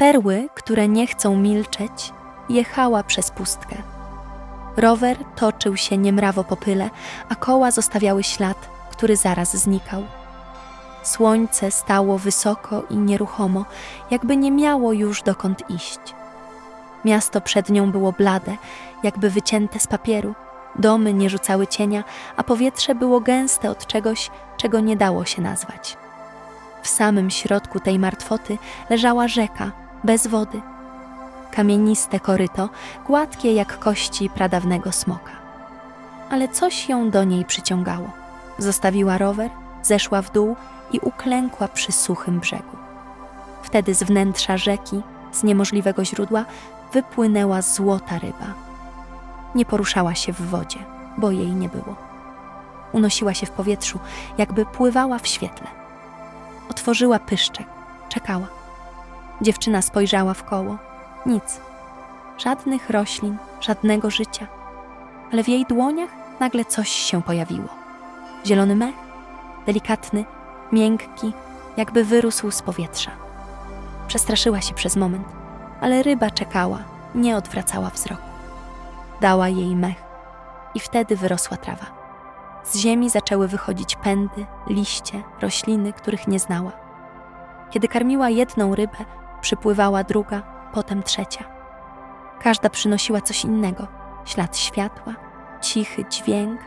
Perły, które nie chcą milczeć, jechała przez pustkę. Rower toczył się niemrawo po pyle, a koła zostawiały ślad, który zaraz znikał. Słońce stało wysoko i nieruchomo, jakby nie miało już dokąd iść. Miasto przed nią było blade, jakby wycięte z papieru. Domy nie rzucały cienia, a powietrze było gęste od czegoś, czego nie dało się nazwać. W samym środku tej martwoty leżała rzeka, bez wody. Kamieniste koryto, gładkie jak kości pradawnego smoka. Ale coś ją do niej przyciągało. Zostawiła rower, zeszła w dół i uklękła przy suchym brzegu. Wtedy z wnętrza rzeki, z niemożliwego źródła, wypłynęła złota ryba. Nie poruszała się w wodzie, bo jej nie było. Unosiła się w powietrzu, jakby pływała w świetle. Otworzyła pyszczek, czekała. Dziewczyna spojrzała w koło. Nic. Żadnych roślin, żadnego życia. Ale w jej dłoniach nagle coś się pojawiło. Zielony mech, delikatny, miękki, jakby wyrósł z powietrza. Przestraszyła się przez moment, ale ryba czekała, nie odwracała wzroku. Dała jej mech i wtedy wyrosła trawa. Z ziemi zaczęły wychodzić pędy, liście, rośliny, których nie znała. Kiedy karmiła jedną rybę, przypływała druga, potem trzecia. Każda przynosiła coś innego: ślad światła, cichy dźwięk,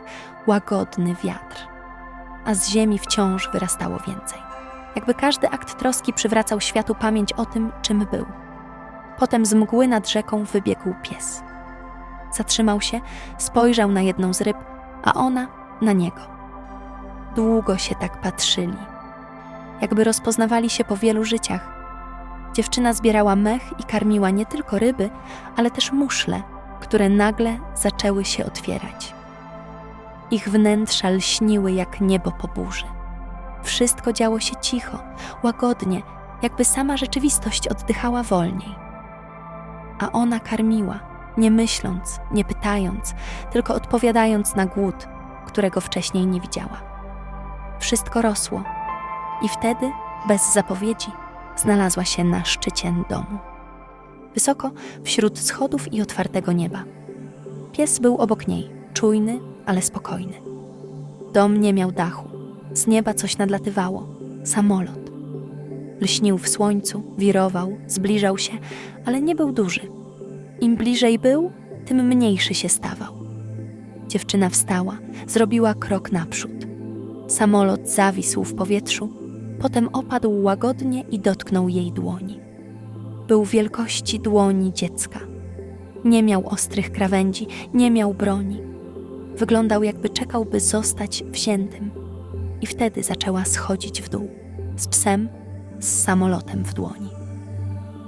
łagodny wiatr. A z ziemi wciąż wyrastało więcej. Jakby każdy akt troski przywracał światu pamięć o tym, czym był. Potem z mgły nad rzeką wybiegł pies. Zatrzymał się, spojrzał na jedną z ryb, a ona na niego. Długo się tak patrzyli, jakby rozpoznawali się po wielu życiach. Dziewczyna zbierała mech i karmiła nie tylko ryby, ale też muszle, które nagle zaczęły się otwierać. Ich wnętrza lśniły jak niebo po burzy. Wszystko działo się cicho, łagodnie, jakby sama rzeczywistość oddychała wolniej. A ona karmiła, nie myśląc, nie pytając, tylko odpowiadając na głód, którego wcześniej nie widziała. Wszystko rosło i wtedy, bez zapowiedzi, znalazła się na szczycie domu. Wysoko, wśród schodów i otwartego nieba. Pies był obok niej, czujny, ale spokojny. Dom nie miał dachu, z nieba coś nadlatywało samolot. Lśnił w słońcu, wirował, zbliżał się, ale nie był duży. Im bliżej był, tym mniejszy się stawał. Dziewczyna wstała, zrobiła krok naprzód. Samolot zawisł w powietrzu, potem opadł łagodnie i dotknął jej dłoni. Był wielkości dłoni dziecka. Nie miał ostrych krawędzi, nie miał broni. Wyglądał, jakby czekał, by zostać wziętym. I wtedy zaczęła schodzić w dół, z psem, z samolotem w dłoni.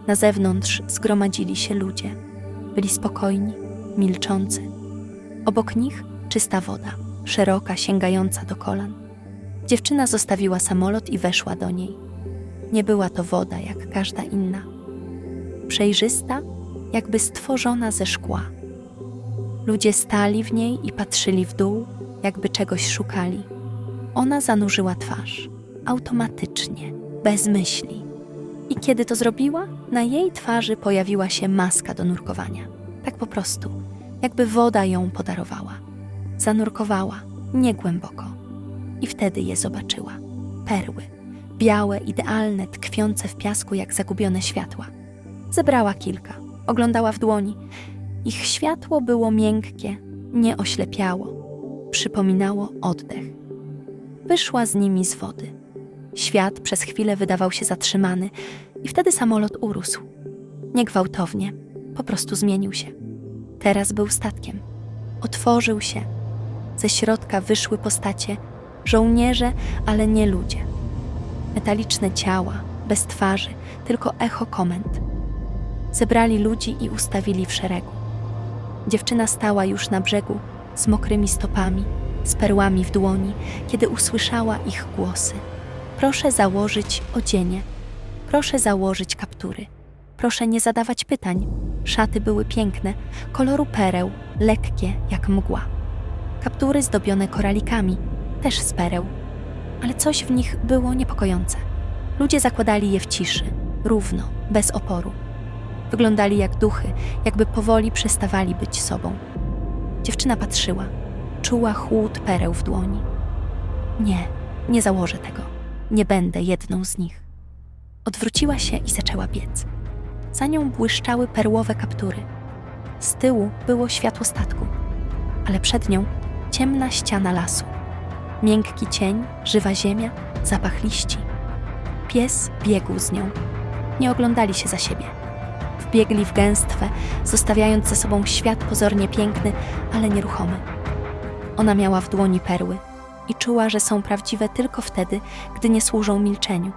Na zewnątrz zgromadzili się ludzie. Byli spokojni, milczący. Obok nich czysta woda, szeroka, sięgająca do kolan. Dziewczyna zostawiła samolot i weszła do niej. Nie była to woda jak każda inna. Przejrzysta, jakby stworzona ze szkła. Ludzie stali w niej i patrzyli w dół, jakby czegoś szukali. Ona zanurzyła twarz, automatycznie, bez myśli. I kiedy to zrobiła, na jej twarzy pojawiła się maska do nurkowania. Tak po prostu, jakby woda ją podarowała. Zanurkowała, nie głęboko. I wtedy je zobaczyła. Perły, białe, idealne, tkwiące w piasku jak zagubione światła. Zebrała kilka, oglądała w dłoni. Ich światło było miękkie, nie oślepiało, przypominało oddech. Wyszła z nimi z wody. Świat przez chwilę wydawał się zatrzymany, i wtedy samolot urósł. Nie gwałtownie, po prostu zmienił się. Teraz był statkiem. Otworzył się. Ze środka wyszły postacie, żołnierze, ale nie ludzie. Metaliczne ciała, bez twarzy, tylko echo komend. Zebrali ludzi i ustawili w szeregu. Dziewczyna stała już na brzegu, z mokrymi stopami, z perłami w dłoni, kiedy usłyszała ich głosy. Proszę założyć odzienie. Proszę założyć kaptury. Proszę nie zadawać pytań. Szaty były piękne, koloru pereł, lekkie jak mgła. Kaptury zdobione koralikami, też z pereł, ale coś w nich było niepokojące. Ludzie zakładali je w ciszy, równo, bez oporu. Wyglądali jak duchy, jakby powoli przestawali być sobą. Dziewczyna patrzyła, czuła chłód pereł w dłoni. Nie, nie założę tego. Nie będę jedną z nich. Odwróciła się i zaczęła biec. Za nią błyszczały perłowe kaptury. Z tyłu było światło statku, ale przed nią ciemna ściana lasu. Miękki cień, żywa ziemia, zapach liści. Pies biegł z nią. Nie oglądali się za siebie. Wbiegli w gęstwę, zostawiając za sobą świat pozornie piękny, ale nieruchomy. Ona miała w dłoni perły i czuła, że są prawdziwe tylko wtedy, gdy nie służą milczeniu.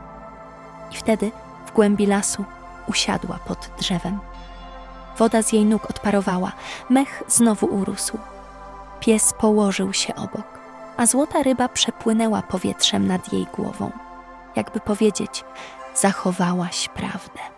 I wtedy, w głębi lasu, usiadła pod drzewem. Woda z jej nóg odparowała, mech znowu urósł. Pies położył się obok, a złota ryba przepłynęła powietrzem nad jej głową, jakby powiedzieć: Zachowałaś prawdę.